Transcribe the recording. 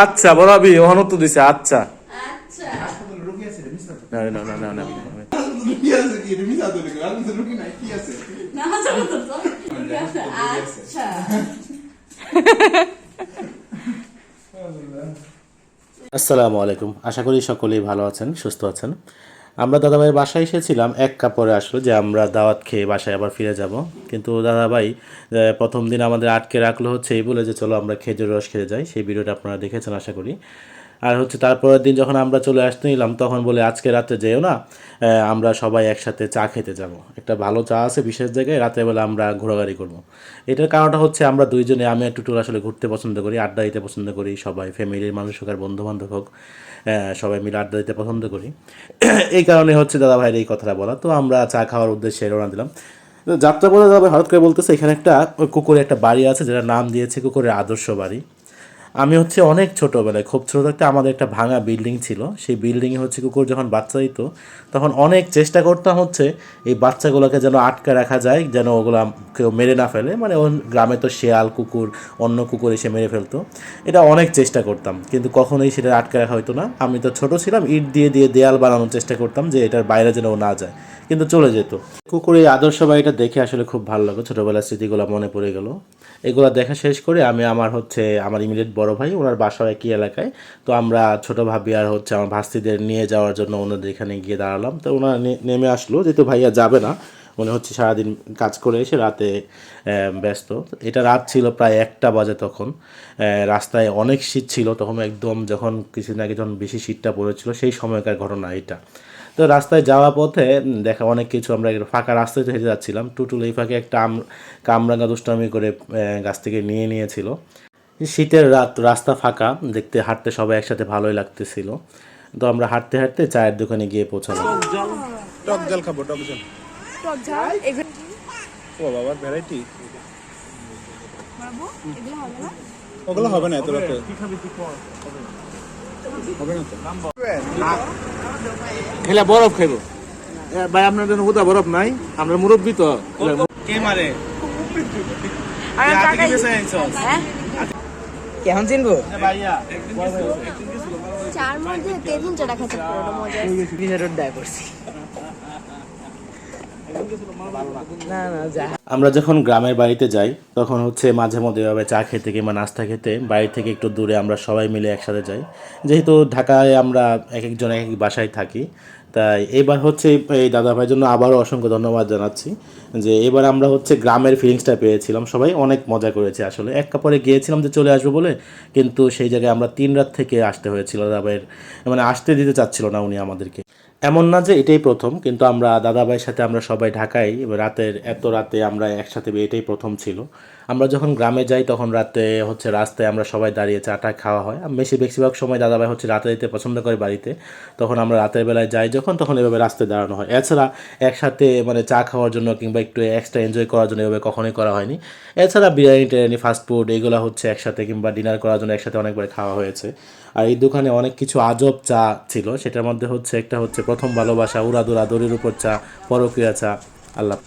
আচ্ছা বরাবি ওহানো তো দিছে আচ্ছা। না না না না না আসসালামু আলাইকুম। আশা করি সকলেই ভালো আছেন সুস্থ আছেন। আমরা দাদাভাইয়ের বাসায় এসেছিলাম, এক কাপড়ে আসলো যে আমরা দাওয়াত খেয়ে বাসায় আবার ফিরে যাব। কিন্তু দাদাভাই প্রথম দিন আমাদের আটকে রাখল হচ্ছে, এই বলে যে চলো আমরা খেজুর রস খেতে যাই। সেই ভিডিওটা আপনারা দেখেছেন, আশা করি। আর হচ্ছে তারপরের দিন যখন আমরা চলে আসতে নিলাম, তখন বলে, আজকে রাতে যেও না আমরা সবাই একসাথে চা খেতে যাব। একটা ভালো চা আছে বিশেষ জায়গায়, রাতের বেলা আমরা ঘোরাঘুরি করব। এটার কারণটা হচ্ছে আমরা দুইজনে, আমি একটু টুল আসলে ঘুরতে পছন্দ করি, আড্ডা দিতে পছন্দ করি, সবাই ফ্যামিলির মানুষ হোক আর বন্ধু বান্ধব হোক সবাই মিলে আড্ডা দিতে পছন্দ করি। এই কারণে হচ্ছে দাদা ভাইয়ের এই কথাটা বলা। তো আমরা চা খাওয়ার উদ্দেশ্যে রওনা দিলাম। যাত্রা বলে দাদা ভাই হঠাৎ করে বলতেছে, এখানে একটা কুকুরের একটা বাড়ি আছে যেটা নাম দিয়েছে কুকুরের আদর্শ বাড়ি। আমি হচ্ছে অনেক ছোটোবেলায়, খুব ছোটো থাকতে আমাদের একটা ভাঙা বিল্ডিং ছিল। সেই বিল্ডিংয়ে হচ্ছে কুকুর যখন বাচ্চা দিত, তখন অনেক চেষ্টা করতাম হচ্ছে এই বাচ্চাগুলোকে যেন আটকে রাখা যায়, যেন ওগুলো কেউ মেরে না ফেলে। মানে গ্রামে তো শেয়াল, কুকুর, অন্য কুকুর এসে মেরে ফেলতো। এটা অনেক চেষ্টা করতাম, কিন্তু কখনোই সেটা আটকে রাখা হতো না। আমি তো ছোট ছিলাম, ইট দিয়ে দিয়ে দেয়াল বানানোর চেষ্টা করতাম যে এটার বাইরে যেন ও না যায়, কিন্তু চলে যেত। কুকুরের এই আদর্শ বাড়িটা দেখে আসলে খুব ভালো লাগল, ছোটোবেলার স্মৃতিগুলো মনে পড়ে গেল। এগুলো দেখা শেষ করে আমি আমার হচ্ছে, আমার ইমিডিয়েট বড় ভাই, ওনার বাসাও একই এলাকায়। তো আমরা ছোটো ভাবি আর হচ্ছে আমার ভাস্তিদের নিয়ে যাওয়ার জন্য ওনাদের এখানে গিয়ে দাঁড়ালাম। তো ওনারা নেমে আসলো, যেহেতু ভাইয়া যাবে না মনে হচ্ছে সারাদিন কাজ করে এসে রাতে ব্যস্ত। এটা রাত ছিল প্রায় একটা বাজে তখন। রাস্তায় অনেক শীত ছিল, তখন একদম যখন কিছুদিন আগে যখন বেশি শীতটা পড়েছিল, সেই সময়কার ঘটনা এটা। তো রাস্তায় যাওয়া পথে দেখা অনেক কিছু আমরা ফাঁকা রাস্তায় হেঁটে যাচ্ছিলাম। টুটুল এই ফাঁকে একটা আম, কামরাঙ্গা দুষ্টামি করে গাছ থেকে নিয়ে নিয়েছিল। শীতের রাত রাস্তা ফাঁকা দেখতে হাঁটতে সবাই একসাথে ভালোই লাগতেছিল। তো আমরা হাঁটতে হাঁটতে চায়ের দোকানে গিয়ে পৌঁছালাম। টক জল খাব, টক জল। ও বাবা, variety। বাবু এগুলো হবে না? ওগুলো হবে না এত রাতে। হবে না। তো? খেলে বরফ খাইব। ভাই আপনার জন্য হুদা বরফ নাই। আমরা মুরব্বী তো। কে মারে? আর হ্যাঁ? কেমন চিনবো? চার মধ্যে তেদিন চড়া খাচ্ছে পুরোটা মজা রোড দায় করছি। আমরা যখন গ্রামের বাড়িতে যাই, তখন হচ্ছে মাঝে মধ্যে এভাবে চা খেতে কিংবা নাস্তা খেতে বাড়ি থেকে একটু দূরে আমরা সবাই মিলে একসাথে যাই। যেহেতু ঢাকায় আমরা এক একজন এক এক বাসায় থাকি, তাই এবার হচ্ছে এই দাদা ভাইয়ের জন্য আবারও অসংখ্য ধন্যবাদ জানাচ্ছি যে এবার আমরা হচ্ছে গ্রামের ফিলিংসটা পেয়েছিলাম। সবাই অনেক মজা করেছে আসলে। এক কাপড়ে গিয়েছিলাম যে চলে আসব বলে, কিন্তু সেই জায়গায় আমরা তিন রাত থেকে আসতে হয়েছিল। দাদা ভাইয়ের মানে আসতে দিতে চাচ্ছিল না উনি আমাদেরকে। এমন না যে এটাই প্রথম, কিন্তু আমরা দাদাভাইয়ের সাথে আমরা সবাই ঢাকায় রাতের, এত রাতে আমরা একসাথে এটাই প্রথম ছিল। আমরা যখন গ্রামে যাই, তখন রাতে হচ্ছে রাস্তায় আমরা সবাই দাঁড়িয়ে চাটা খাওয়া হয়। বেশি বেশিরভাগ সময় দাদাভাই হচ্ছে রাতে যেতে পছন্দ করে বাড়িতে। তখন আমরা রাতের বেলায় যাই যখন, তখন এভাবে রাস্তায় দাঁড়ানো হয়। এছাড়া একসাথে মানে চা খাওয়ার জন্য কিংবা একটু এক্সট্রা এনজয় করার জন্য এভাবে কখনোই করা হয়নি। এছাড়া বিরিয়ানি টিরিয়ানি ফাস্টফুড এগুলো হচ্ছে একসাথে কিংবা ডিনার করার জন্য একসাথে অনেকবার খাওয়া হয়েছে। আর এই দোকানে অনেক কিছু আজব চা ছিল, সেটার মধ্যে হচ্ছে একটা হচ্ছে প্রথম ভালোবাসা, উড়াদুরা, দড়ির উপর চা পরকীয়া চা, আল্লাহ।